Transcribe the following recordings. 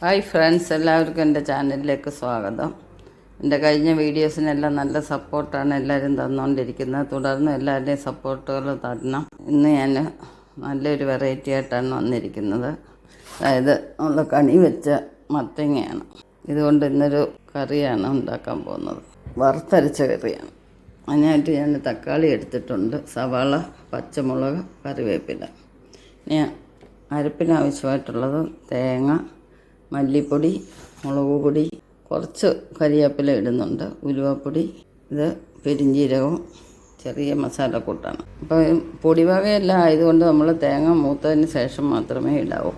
Hi friends എല്ലാവർക്കും എന്റെ ചാനലിലേക്ക് സ്വാഗതം. എന്റെ കഴിഞ്ഞ വീഡിയോസിനെല്ലാം നല്ല സപ്പോർട്ടാണ് എല്ലാവരും തന്നുകൊണ്ടിരിക്കുന്നത് തുടർന്ന് എല്ലാവരുടെയും സപ്പോർട്ടുകൾ തരണം. ഇന്ന് ഞാൻ നല്ലൊരു വെറൈറ്റി ആയിട്ടാണ് വന്നിരിക്കുന്നത്. അതായത് ഉള്ള കണി വെച്ച മത്തങ്ങയാണ്. ഇതുകൊണ്ട് ഇന്നൊരു കറിയാണ് ഉണ്ടാക്കാൻ പോകുന്നത്. വറുത്തരച്ച കറിയാണ്. അതിനായിട്ട് ഞാൻ തക്കാളി എടുത്തിട്ടുണ്ട്. സവാള പച്ചമുളക് കറിവേപ്പില. ഇനി അരപ്പിന് ആവശ്യമായിട്ടുള്ളത് തേങ്ങ മല്ലിപ്പൊടി മുളക് പൊടി കുറച്ച് കരിവേപ്പില ഇടുന്നുണ്ട് ഉലുവപ്പൊടി ഇത് പെരിഞ്ചീരകവും ചെറിയ മസാലക്കൂട്ടാണ്. അപ്പോൾ പൊടി വകയെല്ലാം ആയതുകൊണ്ട് നമ്മൾ തേങ്ങ മൂത്തതിന് ശേഷം മാത്രമേ ഇടാവൂ.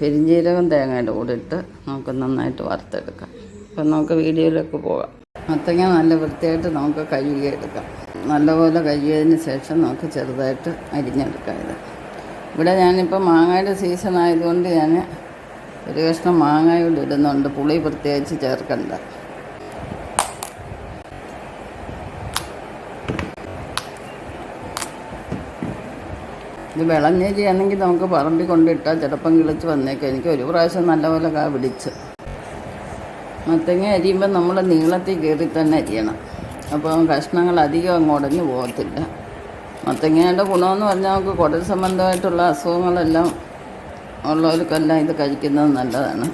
പെരിഞ്ജീരകം തേങ്ങയുടെ കൂടെ ഇട്ട് നമുക്ക് നന്നായിട്ട് വറുത്തെടുക്കാം. അപ്പം നമുക്ക് വീഡിയോയിലേക്ക് പോകാം. മത്തങ്ങ നല്ല വൃത്തിയായിട്ട് നമുക്ക് കഴുകിയെടുക്കാം. നല്ലപോലെ കഴുകിയതിന് ശേഷം നമുക്ക് ചെറുതായിട്ട് അരിഞ്ഞെടുക്കാം ഇത്. ഇവിടെ ഞാനിപ്പോൾ മാങ്ങയുടെ സീസൺ ആയതുകൊണ്ട് ഞാൻ ഒരു കഷ്ണം മാങ്ങയോട് ഇടുന്നുണ്ട്. പുളി പ്രത്യേകിച്ച് ചേർക്കണ്ട. ഇത് വിളഞ്ഞേരിയാണെങ്കിൽ നമുക്ക് പറമ്പി കൊണ്ടിട്ടാൽ ചിലപ്പം കിളിച്ച് വന്നേക്കാം. എനിക്ക് ഒരു പ്രാവശ്യം നല്ലപോലെ കാ പിടിച്ച്. മത്തങ്ങ അരിയുമ്പോൾ നമ്മൾ നീളത്തിൽ കയറി തന്നെ അരിയണം. അപ്പോൾ കഷ്ണങ്ങൾ അധികം അങ്ങ് പോകത്തില്ല. മത്തങ്ങയുടെ ഗുണമെന്ന് പറഞ്ഞാൽ നമുക്ക് കുടൽ സംബന്ധമായിട്ടുള്ള അസുഖങ്ങളെല്ലാം ഉള്ളവർക്കെല്ലാം ഇത് കഴിക്കുന്നത് നല്ലതാണ്.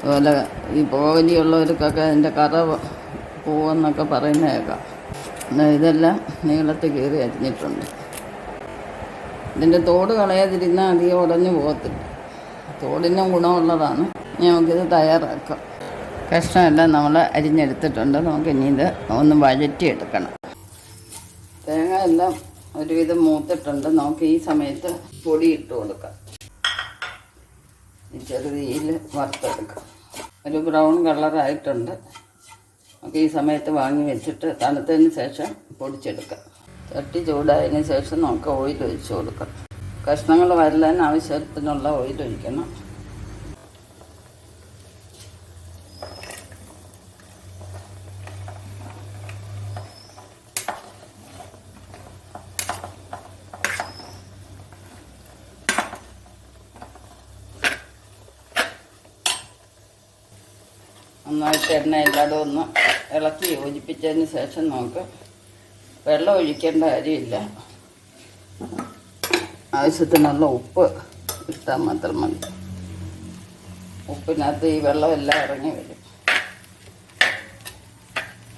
അതുപോലെ ഈ പോവലിയുള്ളവർക്കൊക്കെ അതിന്റെ കറ പോവെന്നൊക്കെ പറയുന്ന കേൾക്കാം. ഇതെല്ലാം നീളത്തിൽ കീറി അരിഞ്ഞിട്ടുണ്ട്. ഇതിന്റെ തോട് കളയാതിരുന്നാൽ അധികം ഉടഞ്ഞു പോകത്തില്ല. തോടിനും ഗുണമുള്ളതാണ്. നമുക്കിത് തയ്യാറാക്കാം. കഷ്ണമെല്ലാം നമ്മൾ അരിഞ്ഞെടുത്തിട്ടുണ്ട്. നമുക്ക് ഇനി ഇത് ഒന്ന് വഴറ്റിയെടുക്കണം. തേങ്ങ എല്ലാം ഒരുവിധം മൂത്തിട്ടുണ്ട്. നമുക്ക് ഈ സമയത്ത് പൊടി ഇട്ട് കൊടുക്കാം. ചെറുതീയിൽ വറുത്തെടുക്കാം. ഒരു ബ്രൗൺ കളറായിട്ടുണ്ട് നമുക്ക് ഈ സമയത്ത് വാങ്ങി വെച്ചിട്ട് തണുത്തതിന് ശേഷം പൊടിച്ചെടുക്കാം. ചട്ടി ചൂടായതിന് ശേഷം നമുക്ക് ഓയിൽ ഒഴിച്ച് കൊടുക്കാം. കഷ്ണങ്ങൾ വരലാൻ ആവശ്യത്തിനുള്ള ഓയിൽ ഒഴിക്കണം. നന്നായിട്ട് എണ്ണ എല്ലായിടും ഒന്ന് ഇളക്കി യോജിപ്പിച്ചതിന് ശേഷം നമുക്ക് വെള്ളം ഒഴിക്കേണ്ട കാര്യമില്ല. ആവശ്യത്തിനുള്ള ഉപ്പ് ഇട്ടാൽ മാത്രം മതി. ഉപ്പിനകത്ത് ഈ വെള്ളം എല്ലാം ഇറങ്ങി വരും.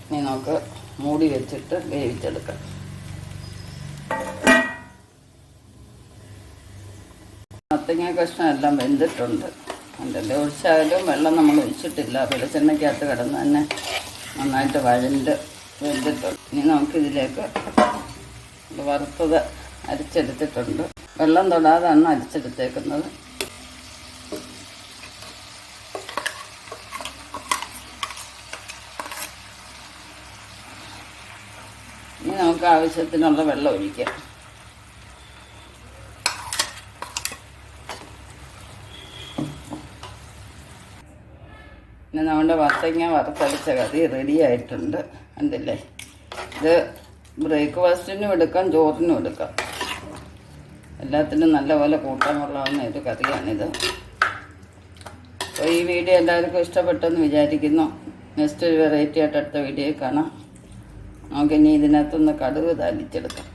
ഇനി നമുക്ക് മൂടി വെച്ചിട്ട് വേവിച്ചെടുക്കാം. മത്തങ്ങ കഷ്ണം എല്ലാം വെന്തിട്ടുണ്ട്. അതിന്റെ ഒഴിച്ചായാലും വെള്ളം നമ്മൾ ഒഴിച്ചിട്ടില്ല. വെളിച്ചെണ്ണയ്ക്കകത്ത് കിടന്ന് തന്നെ നന്നായിട്ട് വഴണ്ട് വെന്തിട്ടുണ്ട്. ഇനി നമുക്കിതിലേക്ക് വറുത്തത് അരിച്ചെടുത്തിട്ടുണ്ട്. വെള്ളം തൊടാതാണ് അരിച്ചെടുത്തേക്കുന്നത്. ഇനി നമുക്ക് ആവശ്യത്തിനുള്ള വെള്ളം ഒഴിക്കാം. പിന്നെ നമ്മുടെ വത്തങ്ങ വറുത്തടിച്ച കറി റെഡി ആയിട്ടുണ്ട്. കണ്ടില്ലേ? ഇത് ബ്രേക്ക്ഫാസ്റ്റിനും എടുക്കാം ചോറിനും എടുക്കാം. എല്ലാത്തിനും നല്ലപോലെ കൂട്ടാനുള്ളതെന്ന ഒരു കറിയാണിത്. അപ്പോൾ ഈ വീഡിയോ എല്ലാവർക്കും ഇഷ്ടപ്പെട്ടെന്ന് വിചാരിക്കുന്നു. നെക്സ്റ്റ് ഒരു വെറൈറ്റി ആയിട്ട് അടുത്ത വീഡിയോ കാണാം. നമുക്കിനി ഇതിനകത്തൊന്ന് കടുക് താലിച്ചെടുക്കാം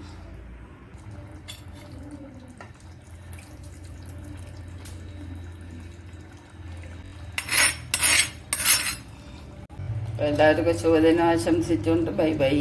എല്ലാവർക്കും ശുഭദിനം ആശംസിച്ചുകൊണ്ട് ബൈ ബൈ.